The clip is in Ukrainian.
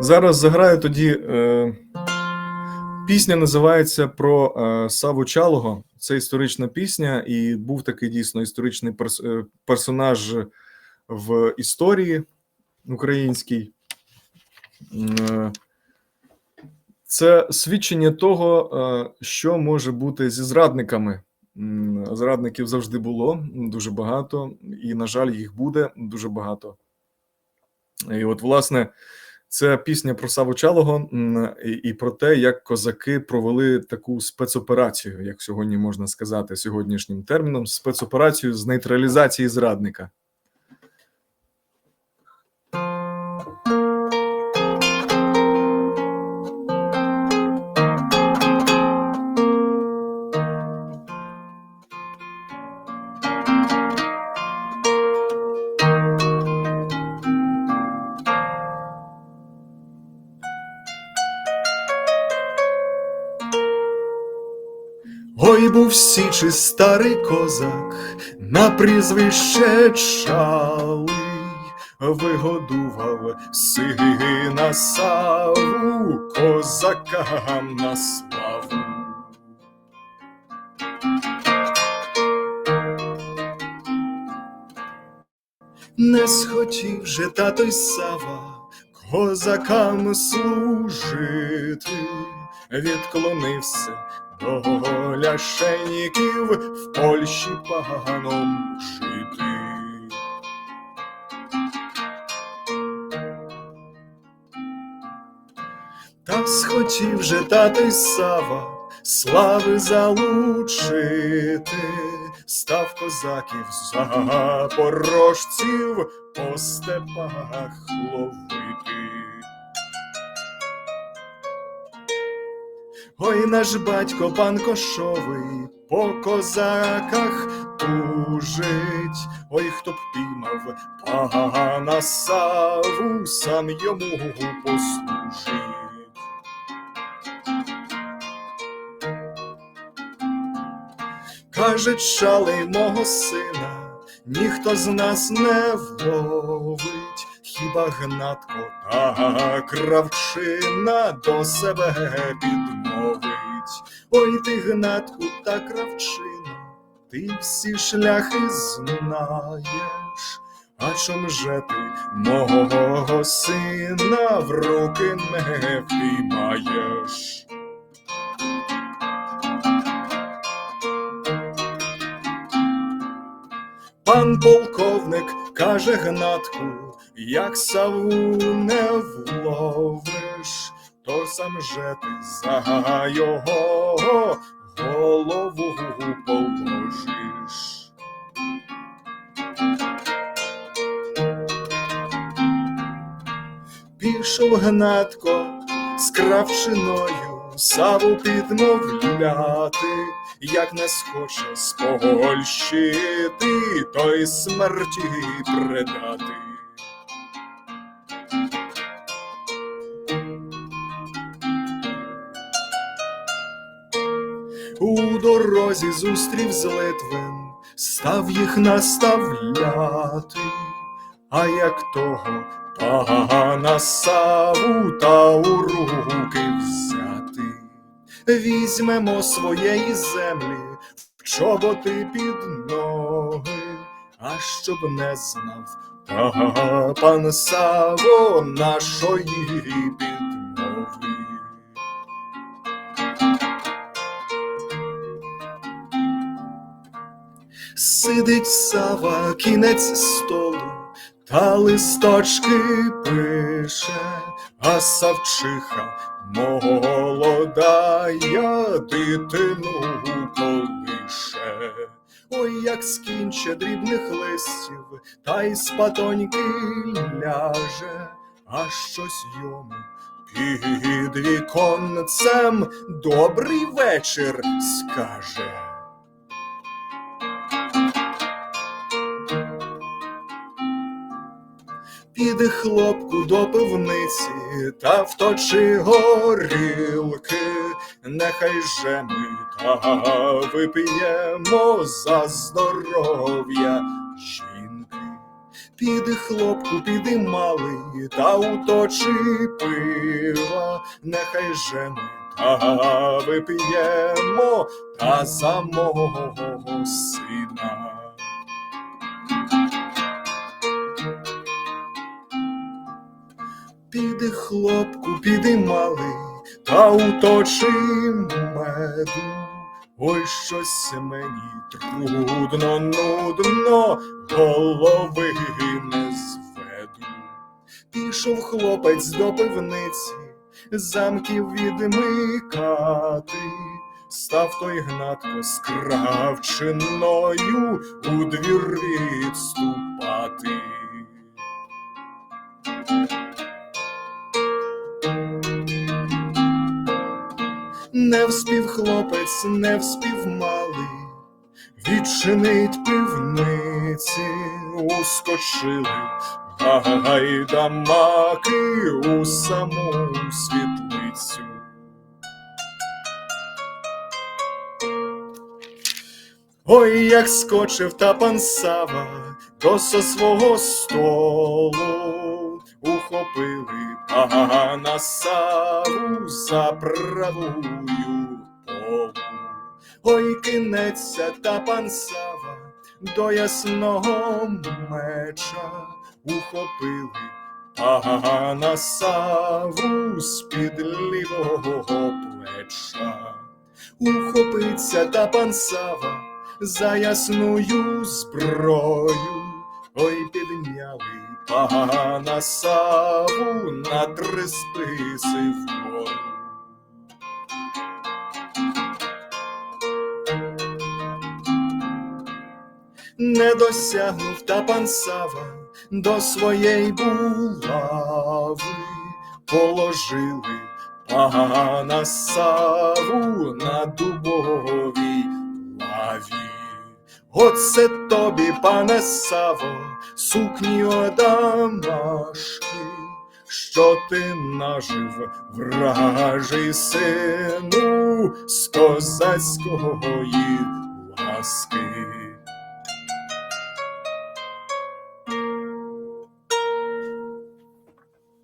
Зараз заграю тоді. Е, пісня називається про е, Саву Чалого. Це історична пісня, і був такий дійсно історичний перс, е, персонаж в історії українській. Е, це свідчення того, е, що може бути зі зрадниками. Зрадників завжди було дуже багато, і, на жаль, їх буде дуже багато. І от, власне, це пісня про Саву Чалого і, про те, як козаки провели таку спецоперацію, як сьогодні можна сказати сьогоднішнім терміном, спецоперацію з нейтралізації зрадника. Ой, був січий старий козак, на прізвище Чалий, вигодував сина Саву, козакам на славу. Не схотів же тато й Сава козакам служити, відклонився до ляшеніків в Польщі паном жити. Та схотів же тато й Сава слави залучити, став козаків запорожців по степах ловити. Ой, наш батько пан Кошовий по козаках тужить, ой, хто б піймав пана Саву, сам йому послужить. Каже, шалий мого сина, ніхто з нас не вловить, хіба гнатко та кравчина до себе підмовить. Ой, ти гнатку та кравчина, ти всі шляхи знаєш. А чом же ти мого сина в руки не впіймаєш? Пан полковник каже гнатку, як саву не вловиш, то сам ти за його голову положиш. Пішов гнатко з кравчиною саву підмовляти, як не схоче Польщі то й смерті предати. У дорозі зустрів з Литвин, став їх наставляти, а як того пана Саву та у руки взяти. Візьмемо своєї землі в чоботи під ноги, а щоб не знав та пан Саво нашої Сидить Сава кінець столу, та листочки пише, а Савчиха молодая дитину колише. Ой, як скінче дрібних листів, та й спатоньки ляже, а щось йому під віконцем добрий вечір скаже. Піде хлопку до пивниці та вточи горілки, нехай же ми та вип'ємо за здоров'я жінки. Піди, хлопку, піди малий, та уточи пива, нехай же ми та вип'ємо та за мого сина. Піди, хлопку, піди малий, та уточи меду. Ой, щось мені трудно, нудно, голови не зведу. Пішов хлопець до пивниці, замків відмикати, став той гнатко з кравчиною у двір відступати. Не вспів хлопець, не вспів малий, відчинить пивниці, ускочили гайдамаки у саму світлицю. Ой, як скочив та пан Сава до свого столу, ухопили пана Саву за правую полу. Ой, кинеться та пан Сава до ясного меча, ухопили пана Саву з-під лівого плеча. Ухопиться та пан Сава за ясную зброю, ой, підняли пана Саву на три списи вгору. Не досягнув та пан Сава до своєї булави, положили пана Саву на дубовій лаві. Оце тобі, пане Саво, сукні одамашки, що ти нажив вражий сину з козацької ласки.